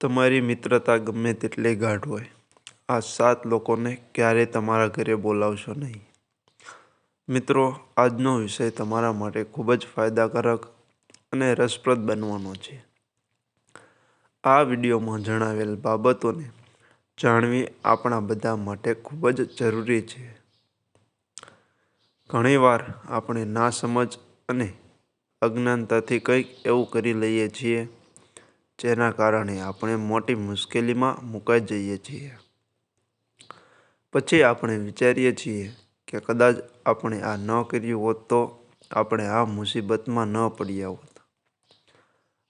તમારી મિત્રતા ગમે તેટલી ગાઢ હોય, આ સાત લોકોને ક્યારેય તમારા ઘરે બોલાવશો નહીં. મિત્રો, આજનો વિષય તમારા માટે ખૂબ જ ફાયદાકારક અને રસપ્રદ બનવાનો છે. આ વિડીયોમાં જણાવેલ બાબતોને જાણવી આપણા બધા માટે ખૂબ જ જરૂરી છે. ઘણીવાર આપણે નાસમજ અને અજ્ઞાનતાથી કંઈક એવું કરી લઈએ છીએ જેના કારણે આપણે મોટી મુશ્કેલીમાં મુકાઈ જઈએ છીએ. પછી આપણે વિચારીએ છીએ કે કદાચ આપણે આ ન કર્યું હોત તો આપણે આ મુસીબતમાં ન પડ્યા હોત.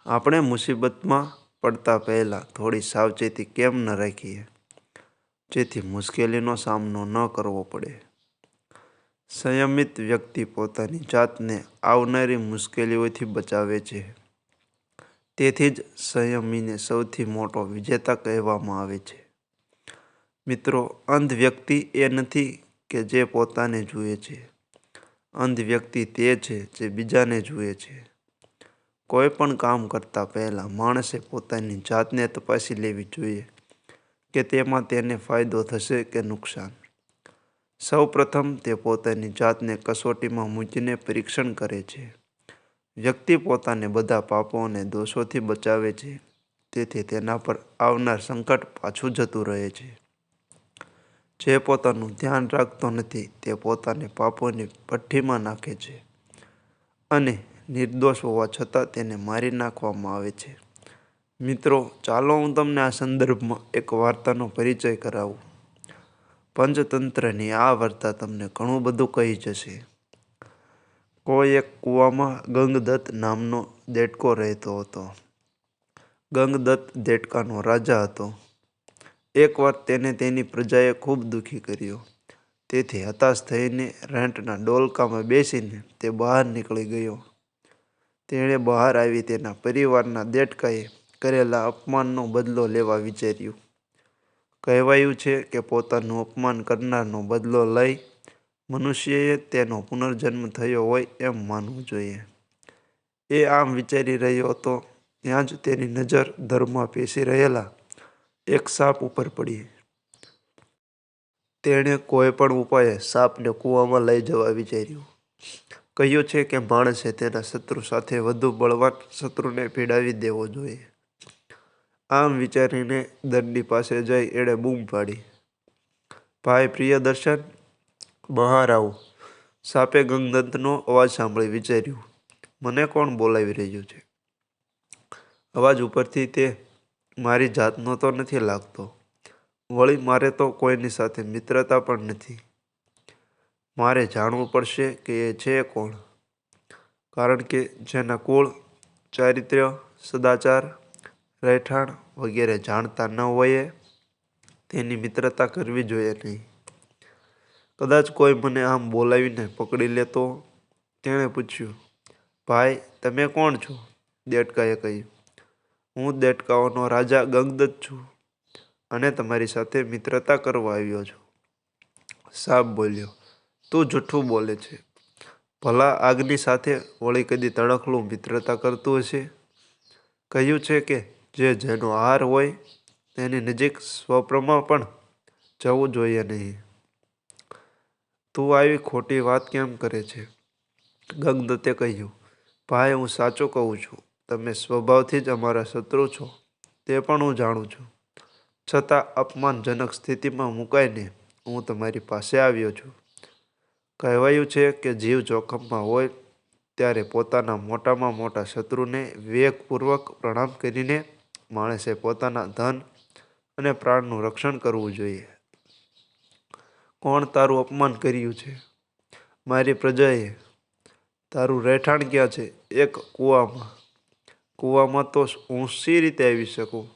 આપણે મુસીબતમાં પડતા પહેલાં થોડી સાવચેતી કેમ ન રાખીએ? જેથી મુશ્કેલીનો સામનો ન કરવો પડે. સંયમિત વ્યક્તિ પોતાની જાતને આવનારી મુશ્કેલીઓથી બચાવે છે. તેથી જ સંયમીને સૌથી મોટો વિજેતા કહેવામાં આવે છે. મિત્રો, અંધ વ્યક્તિ એ નથી કે જે પોતાને જુએ છે. અંધ વ્યક્તિ તે છે જે બીજાને જુએ છે. કોઈ પણ કામ કરતાં પહેલાં માણસે પોતાની જાતને તપાસી લેવી જોઈએ કે તેમાં તેને ફાયદો થશે કે નુકસાન. સૌ પ્રથમ તે પોતાની જાતને કસોટીમાં મૂકીને પરીક્ષણ કરે છે. વ્યક્તિ પોતાને બધા પાપો અને દોષોથી બચાવે છે. તેથી તેના પર આવનાર સંકટ પાછું જતું રહે છે. જે પોતાનું ધ્યાન રાખતો નથી, તે પોતાને પાપોની ભઠ્ઠીમાં નાખે છે અને નિર્દોષ હોવા છતાં તેને મારી નાખવામાં આવે છે. મિત્રો, ચાલો હું તમને આ સંદર્ભમાં એક વાર્તાનો પરિચય કરાવું. પંચતંત્રની આ વાર્તા તમને ઘણું બધું કહી જશે. કોઈ એક કૂવામાં ગંગદત્ત નામનો દેડકો રહેતો હતો. ગંગદત્ત દેડકાનો રાજા હતો. એકવાર તેને તેની પ્રજાએ ખૂબ દુઃખી કર્યો. તેથી હતાશ થઈને રેન્ટના ડોલકામાં બેસીને તે બહાર નીકળી ગયો. તેણે બહાર આવી તેના પરિવારના દેડકાએ કરેલા અપમાનનો બદલો લેવા વિચાર્યું. કહેવાયું છે કે પોતાનું અપમાન કરનારનો બદલો લઈ મનુષ્યએ તેનો પુનર્જન્મ થયો હોય એમ માનવું જોઈએ. એ આમ વિચારી રહ્યો હતો, ત્યાં જ તેની નજર ધરમાં પેસી રહેલા એક સાપ ઉપર પડી. તેણે કોઈ પણ ઉપાયે સાપને કૂવામાં લઈ જવા વિચાર્યું. કહ્યું છે કે માણસે તેના શત્રુ સાથે વધુ બળવાન શત્રુને પીડાવી દેવો જોઈએ. આમ વિચારીને દંડી પાસે જઈ એણે બૂમ પાડી. ભાઈ પ્રિયદર્શન બહાર આવો. સાપે ગંગદંતનો અવાજ સાંભળી વિચાર્યું. મને કોણ બોલાવી રહ્યું છે? અવાજ ઉપરથી તે, મારી જાતનો તો નથી લાગતો. વળી મારે તો કોઈની સાથે મિત્રતા પણ નથી. મારે જાણવું પડશે કે એ છે કોણ. કારણ કે જેના કુળ ચારિત્ર્ય, સદાચાર, રહેઠાણ વગેરે જાણતા ન હોઈએ, તેની મિત્રતા કરવી જોઈએ નહીં. કદાચ કોઈ મને આમ બોલાવીને પકડી લે તો તેણે પૂછ્યું, ભાઈ, તમે કોણ છો? દેડકાએ કહ્યું, હું દેડકાઓનો રાજા ગંગદત્ત છું અને તમારી સાથે મિત્રતા કરવા આવ્યો છું. સાપ બોલ્યો, તું જૂઠું બોલે છે. ભલા આગની સાથે વળી કદી તણખલું મિત્રતા કરતું હશે? કહ્યું છે કે જે જેનો આહાર હોય તેની નજીક સ્વપ્રમાં પણ જવું જોઈએ નહીં. તું આવી ખોટી વાત કેમ કરે છે? ગંગદત્તે કહ્યું, ભાઈ, હું સાચું કહું છું. તમે સ્વભાવથી જ અમારા શત્રુ છો. તે પણ હું જાણું છું. છતાં અપમાનજનક સ્થિતિમાં મુકાઈને હું તમારી પાસે આવ્યો છું. કહેવાયું છે કે જીવ જોખમમાં હોય ત્યારે પોતાના મોટામાં મોટા શત્રુને વિવેકપૂર્વક પ્રણામ કરીને માણસે પોતાના ધન અને પ્રાણનું રક્ષણ કરવું જોઈએ. કોણ તારું અપમાન કર્યું છે? મારી પ્રજાએ તારું રહેઠાણ ક્યાં છે? એક કૂવામાં. કૂવામાં તો હું સી રીતે આવી શકું?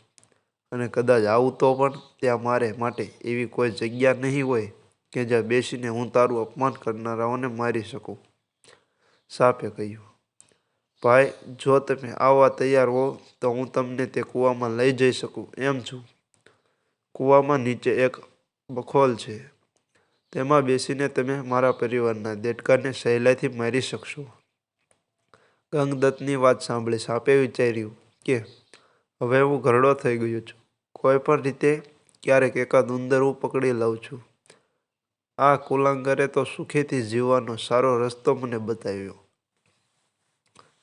અને કદાચ આવું તો પણ ત્યાં મારે માટે એવી કોઈ જગ્યા નહીં હોય કે જ્યાં બેસીને હું તારું અપમાન કરનારાઓને મારી શકું. સાપે કહ્યું, ભાઈ, જો તમે આવવા તૈયાર હો, તો હું તમને તે કૂવામાં લઈ જઈ શકું. એમ છું. કૂવામાં નીચે એક બખોલ છે. તેમાં બેસીને તમે મારા પરિવારના દેડકાને સહેલાઈથી મારી શકશો. ગંગદત્તની વાત સાંભળી સાપે વિચાર્યું કે, હવે હું ઘરડો થઈ ગયો છું. કોઈ પણ રીતે ક્યારેક એકાદ ઉંદર હું પકડી લઉં છું. આ કુલાંગરે તો સુખેથી જીવવાનો સારો રસ્તો મને બતાવ્યો.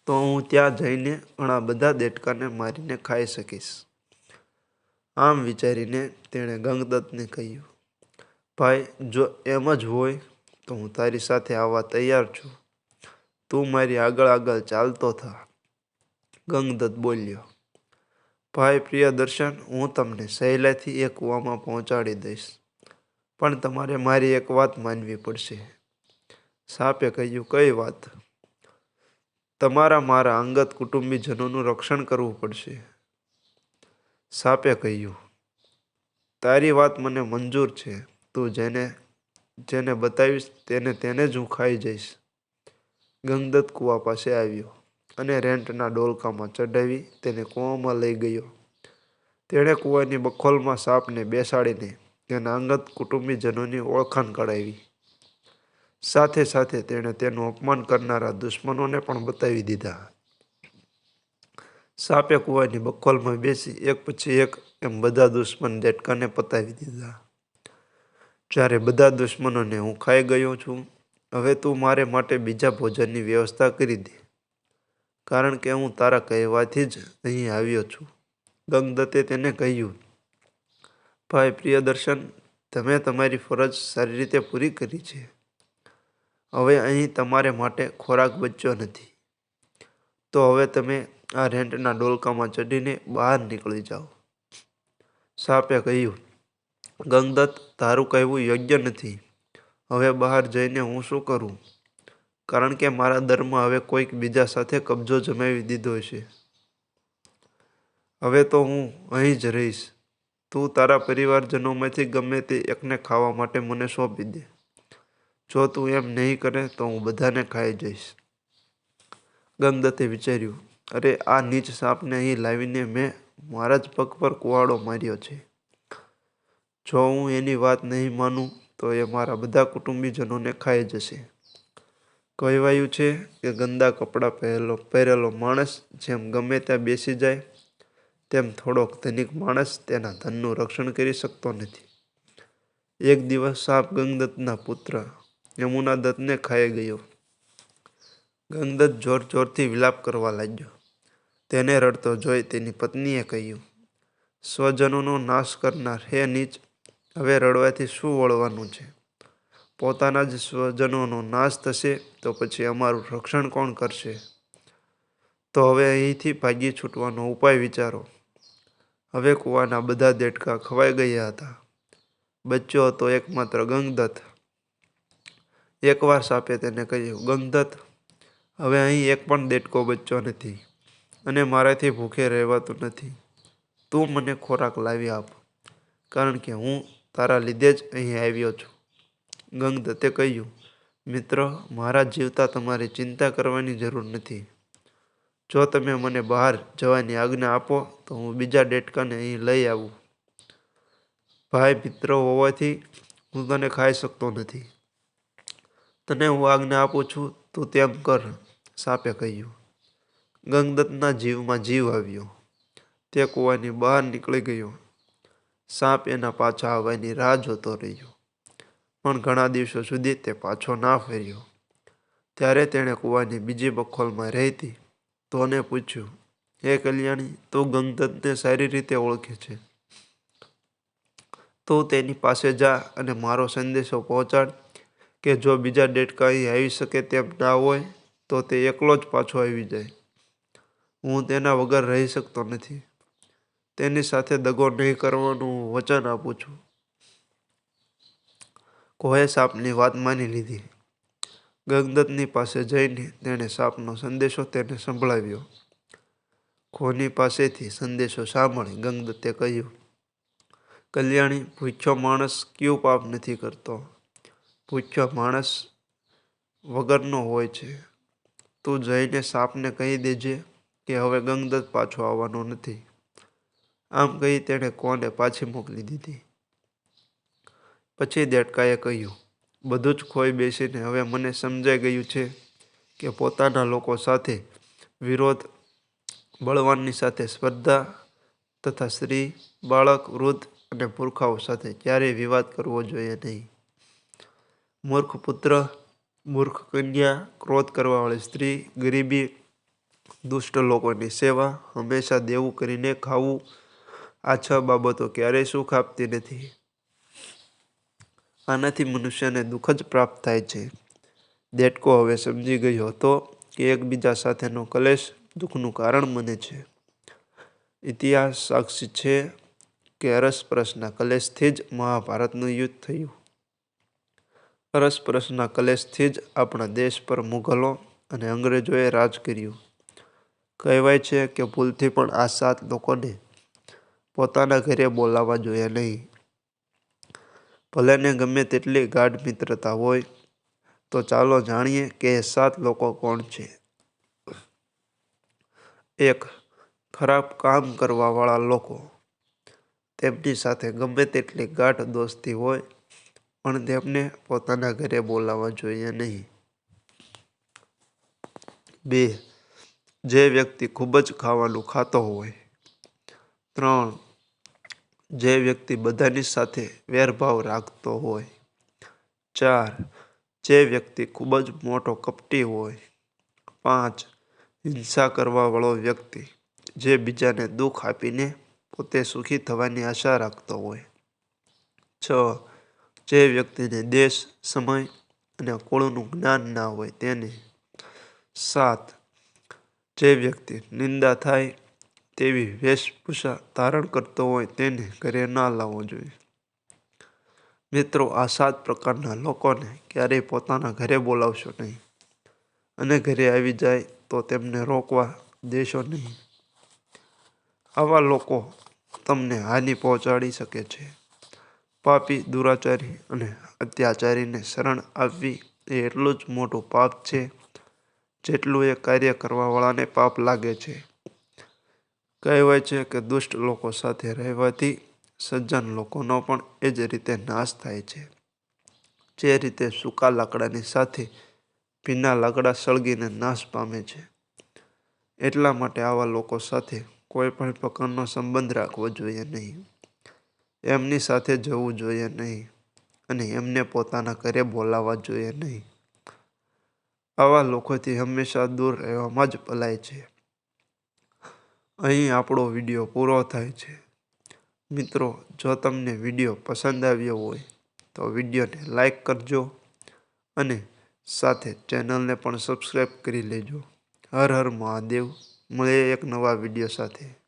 તો હું ત્યાં જઈને ઘણા બધા દેડકાને મારીને ખાઈ શકીશ. આમ વિચારીને તેણે ગંગદત્તને કહ્યું ભાઈ, જો એમ જ હોય તો હું તારી સાથે આવવા તૈયાર છું. તું મારી આગળ આગળ ચાલતો થા. ગંગદત્ત બોલ્યો, ભાઈ પ્રિયદર્શન હું તમને સહેલાઈથી એ કૂવામાં પહોંચાડી દઈશ. પણ તમારે મારી એક વાત માનવી પડશે. સાપે કહ્યું, કઈ વાત? તમારા મારા અંગત કુટુંબીજનોનું રક્ષણ કરવું પડશે. સાપે કહ્યું, તારી વાત મને મંજૂર છે. તું જેને જેને બતાવીશ તેને તેને જ હું ખાઈ જઈશ. ગંગદત્ત કૂવા પાસે આવ્યો અને રેન્ટના ડોલકામાં ચઢાવી તેને કૂવામાં લઈ ગયો. તેણે કૂવાની બખોલમાં સાપને બેસાડીને તેના અંગત કુટુંબીજનોની ઓળખાણ કરાવી સાથે સાથે તેણે તેનું અપમાન કરનારા દુશ્મનોને પણ બતાવી દીધા. સાપે કૂવાની બખોલમાં બેસી એક પછી એક એમ બધા દુશ્મન દેટકાને પતાવી દીધા. જ્યારે બધા દુશ્મનોને હું ખાઈ ગયો છું, હવે તું મારે માટે બીજા ભોજનની વ્યવસ્થા કરી દે. કારણ કે હું તારા કહેવાથી જ અહીં આવ્યો છું. ગંગદત્તે તેને કહ્યું, ભાઈ પ્રિયદર્શન, તમે તમારી ફરજ સારી રીતે પૂરી કરી છે. હવે અહીં તમારે માટે ખોરાક બચ્યો નથી. તો હવે તમે આ રેન્ટના ડોલકામાં ચડીને બહાર નીકળી જાઓ. સાપે કહ્યું ગંગદત્ત, તારું કહેવું યોગ્ય નથી. હવે બહાર જઈને હું શું કરું? કારણ કે મારા દરમાં હવે કોઈક બીજા સાથે કબજો જમાવી દીધો છે. હવે તો હું અહીં જ રહીશ. તું તારા પરિવારજનોમાંથી ગમે તે એકને ખાવા માટે મને સોંપી દે. જો તું એમ નહીં કરે તો હું બધાને ખાઈ જઈશ. ગંગદત્તે વિચાર્યું, અરે, આ નીચ સાપને અહીં લાવીને મેં મારા જ પગ પર કુવાડો માર્યો છે. જો હું એની વાત નહીં માનું, તો એ મારા બધા કુટુંબીજનોને ખાઈ જશે. કહેવાયું છે કે ગંદા કપડાં પહેરેલો પહેરેલો માણસ જેમ ગમે ત્યાં બેસી જાય, તેમ થોડોક ધનિક માણસ તેના ધનનું રક્ષણ કરી શકતો નથી. એક દિવસ સાપ ગંગદત્તના પુત્ર યમુના દત્તને ખાઈ ગયો. ગંગદત્ત જોર જોરથી વિલાપ કરવા લાગ્યો. તેને રડતો જોઈ તેની પત્નીએ કહ્યું, સ્વજનોનો નાશ કરનાર હે નીચ હવે રડવાથી શું વળવાનું છે? પોતાના જ સ્વજનોનો નાશ થશે તો પછી અમારું રક્ષણ કોણ કરશે? તો હવે અહીંથી ભાગી છૂટવાનો ઉપાય વિચારો. હવે કૂવાના બધા દેડકા ખવાઈ ગયા હતા. બચ્યો હતો એકમાત્ર ગંગદત્ત. એકવાર સાપે તેને કહ્યું, ગંગદત્ત, હવે અહીં એક પણ દેડકો બચ્યો નથી અને મારાથી ભૂખે રહેવાતું નથી. તું મને ખોરાક લાવી આપ, કારણ કે હું તારા લીધે જ અહીં આવ્યો છું. ગંગદત્તે કહ્યું, મિત્ર, મારા જીવતા તમારે ચિંતા કરવાની જરૂર નથી. જો તમે મને બહાર જવાની આજ્ઞા આપો, તો હું બીજા ડેટકાને અહીં લઈ આવું. ભાઈ મિત્ર હોવાથી હું તને ખાઈ શકતો નથી. તને હું આજ્ઞા આપું છું, તું તેમ કર, સાપે કહ્યું. ગંગદત્તના જીવમાં જીવ આવ્યો. તે કૂવાની બહાર નીકળી ગયો. સાપ એના પાછા આવવાની રાહ જોતો રહ્યો. પણ ઘણા દિવસો સુધી તે પાછો ના ફર્યો. ત્યારે તેણે કૂવાની બીજી બખોલમાં રહેતી તોને પૂછ્યું, હે કલ્યાણી, તું ગંગદત્તને સારી રીતે ઓળખે છે. તું તેની પાસે જા અને મારો સંદેશો પહોંચાડ કે જો બીજા ડેટકા અહીં આવી શકે તેમ ના હોય, તો તે એકલો જ પાછો આવી જાય. હું તેના વગર રહી શકતો નથી. તેની સાથે દગો નહીં કરવાનું વચન આપું છું. કોહે સાપની વાત માની લીધી. ગંગદત્તની પાસે જઈને તેણે સાપનો સંદેશો તેને સંભળાવ્યો. ખોની પાસેથી સંદેશો સાંભળી ગંગદત્તે કહ્યું, કલ્યાણી ભૂખ્યો માણસ કયું પાપ નથી કરતો. ભૂખ્યો માણસ વગરનો હોય છે. તું જઈને સાપને કહી દેજે કે હવે ગંગદત્ત પાછો આવવાનો નથી. આમ કહી તેણે કોને પાછી મોકલી દીધી. પછી દેડકાએ કહ્યું, બધું જ ખોઈ બેસીને હવે મને સમજાઈ ગયું છે કે પોતાના લોકો સાથે વિરોધ, બળવાનની સાથે સ્પર્ધા તથા સ્ત્રી, બાળક, વૃદ્ધ અને પુરખાઓ સાથે ક્યારેય વિવાદ કરવો જોઈએ નહીં. મૂર્ખ પુત્ર, મૂર્ખ કન્યા, ક્રોધ કરવાવાળી સ્ત્રી, ગરીબી, દુષ્ટ લોકોની સેવા હંમેશા દેવું કરીને ખાવું આ છ બાબતો ક્યારેય સુખ આપતી નથી. આનાથી મનુષ્યને દુઃખ જ પ્રાપ્ત થાય છે. દેટકો હવે સમજી ગયો હતો કે એકબીજા સાથેનો કલેશ દુઃખનું કારણ બને છે. ઇતિહાસ સાક્ષી છે કે અરસપરસના કલેશથી જ મહાભારતનું યુદ્ધ થયું. અરસપરસના કલેશથી જ આપણા દેશ પર મુઘલો અને અંગ્રેજોએ રાજ કર્યું. કહેવાય છે કે ભૂલથી પણ આ સાત લોકોને પોતાના ઘરે બોલાવવા જોઈએ નહીં. ભલેને ગમે તેટલી ગાઢ મિત્રતા હોય, તો ચાલો જાણીએ કે સાત લોકો કોણ છે. એક ખરાબ કામ કરવાવાળા લોકો. તેમની સાથે ગમે તેટલી ગાઢ દોસ્તી હોય, પણ તેમને પોતાના ઘરે બોલાવવા જોઈએ નહીં. બે, જે વ્યક્તિ ખૂબ જ ખાવાનું ખાતો હોય ત્રણ જે વ્યક્તિ બધાની સાથે વેરભાવ રાખતો હોય. ચાર, જે વ્યક્તિ ખૂબ જ મોટો કપટી હોય. પાંચ, હિંસા કરવાવાળો વ્યક્તિ જે બીજાને દુઃખ આપીને પોતે સુખી થવાની આશા રાખતો હોય. છ, જે વ્યક્તિને દેશ, સમય અને કુળનું જ્ઞાન ના હોય તેને સાત, જે વ્યક્તિ નિંદા થાય તેવી વેશભૂષા ધારણ કરતો હોય તેને ઘરે ના લાવવો જોઈએ. મિત્રો, આ સાત પ્રકારના લોકોને ક્યારેય પોતાના ઘરે બોલાવશો નહીં. અને ઘરે આવી જાય તો તેમને રોકવા દેશો નહીં. આવા લોકો તમને હાનિ પહોંચાડી શકે છે. પાપી, દુરાચારી અને અત્યાચારીને શરણ આપવી એ એટલું જ મોટું પાપ છે જેટલું એ કાર્ય કરવાવાળાને પાપ લાગે છે. કહેવાય છે કે દુષ્ટ લોકો સાથે રહેવાથી સજ્જન લોકોનો પણ એ જ રીતે નાશ થાય છે. જે રીતે સૂકા લાકડાની સાથે ભીના લાકડા સળગીને નાશ પામે છે. એટલા માટે આવા લોકો સાથે કોઈ પણ પ્રકારનો સંબંધ રાખવો જોઈએ નહીં. એમની સાથે જવું જોઈએ નહીં અને એમને પોતાના ઘરે બોલાવવા જોઈએ નહીં. આવા લોકોથી હંમેશા દૂર રહેવામાં જ ભલાય છે. અહીં આપણો વીડિયો પૂરો થાય છે. મિત્રો, જો તમને વીડિયો પસંદ આવ્યો હોય, તો વિડીયોને લાઈક કરજો અને સાથે ચેનલને પણ સબસ્ક્રાઈબ કરી લેજો. હર હર મહાદેવ. મળે એક નવા વીડિયો સાથે.